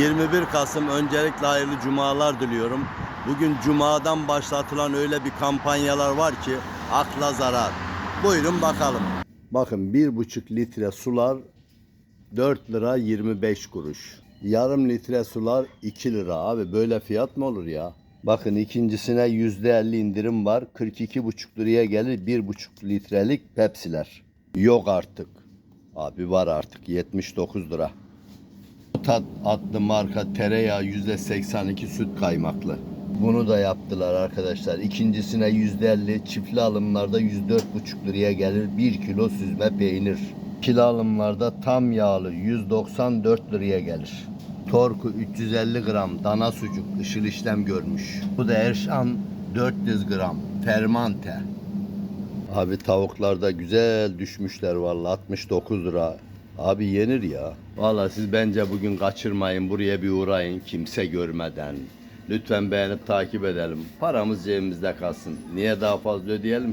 21 Kasım öncelikle hayırlı cumalar diliyorum. Bugün cumadan başlatılan öyle bir kampanyalar var ki akla zarar. Buyurun bakalım. Bakın 1,5 litre sular 4 lira 25 kuruş. Yarım litre sular 2 lira abi böyle fiyat mı olur ya? Bakın ikincisine %50 indirim var. 42,5 liraya gelir 1,5 litrelik Pepsi'ler. Yok artık. Abi var artık 79 lira. Tat adlı marka tereyağı %82 süt kaymaklı. Bunu da yaptılar arkadaşlar. İkincisine %50, çiftli alımlarda 104,5 liraya gelir 1 kilo süzme peynir. Kilo alımlarda tam yağlı 194 liraya gelir. Torku 350 gram dana sucuk ışıl işlem görmüş. Bu da Erşan 400 gram fermante. Abi tavuklar da güzel düşmüşler vallahi 69 lira. Abi yenir ya. Vallahi siz bence bugün kaçırmayın buraya bir uğrayın kimse görmeden. Lütfen beğenip takip edelim. Paramız cebimizde kalsın. Niye daha fazla ödeyelim ki?